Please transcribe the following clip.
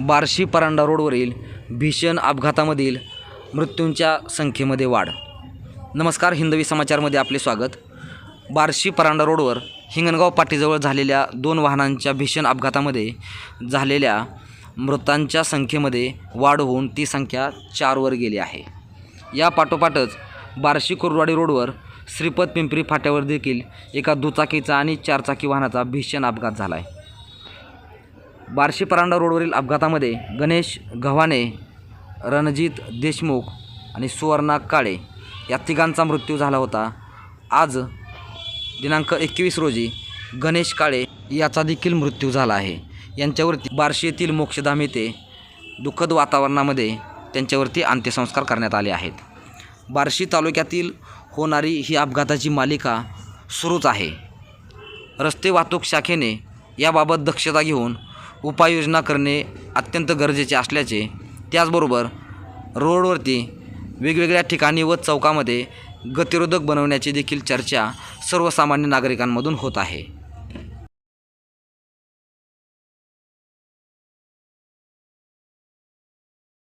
बार्शी परांडा रोडवरील भीषण अपघातामधील मृत्यूंच्या संख्येमध्ये वाढ. नमस्कार हिंदवी समाचारमध्ये आपले स्वागत. बार्शी परांडा रोडवर हिंगणगाव पाटीजवळ झालेल्या दोन वाहनांच्या भीषण अपघातामध्ये झालेल्या मृतांच्या संख्येमध्ये वाढ होऊन ती संख्या चारवर गेली आहे. या पाठोपाठच बार्शी कुरवाडी रोडवर श्रीपद पिंपरी फाट्यावर देखील एका दुचाकीचा आणि चारचाकी वाहनाचा भीषण अपघात झाला आहे बार्शी परांडा रोडवरील अपघातामध्ये गणेश गव्हाणे रणजित देशमुख आणि सुवर्णा काळे या तिघांचा मृत्यू झाला होता. आज दिनांक एकवीस रोजी गणेश काळे याचा देखील मृत्यू झाला आहे. यांच्यावरती बार्शी येथील मोक्षधाम येथे दुःखद वातावरणामध्ये त्यांच्यावरती अंत्यसंस्कार करण्यात आले आहेत. बार्शी तालुक्यातील होणारी ही अपघाताची मालिका सुरूच आहे. रस्ते वाहतूक शाखेने याबाबत दक्षता घेऊन उपाययोजना करणे अत्यंत गरजेचे असल्याचे त्याचबरोबर रोडवरती वेगवेगळ्या ठिकाणी व चौकामध्ये गतिरोधक बनवण्याची देखील चर्चा सर्वसामान्य नागरिकांमधून होत आहे.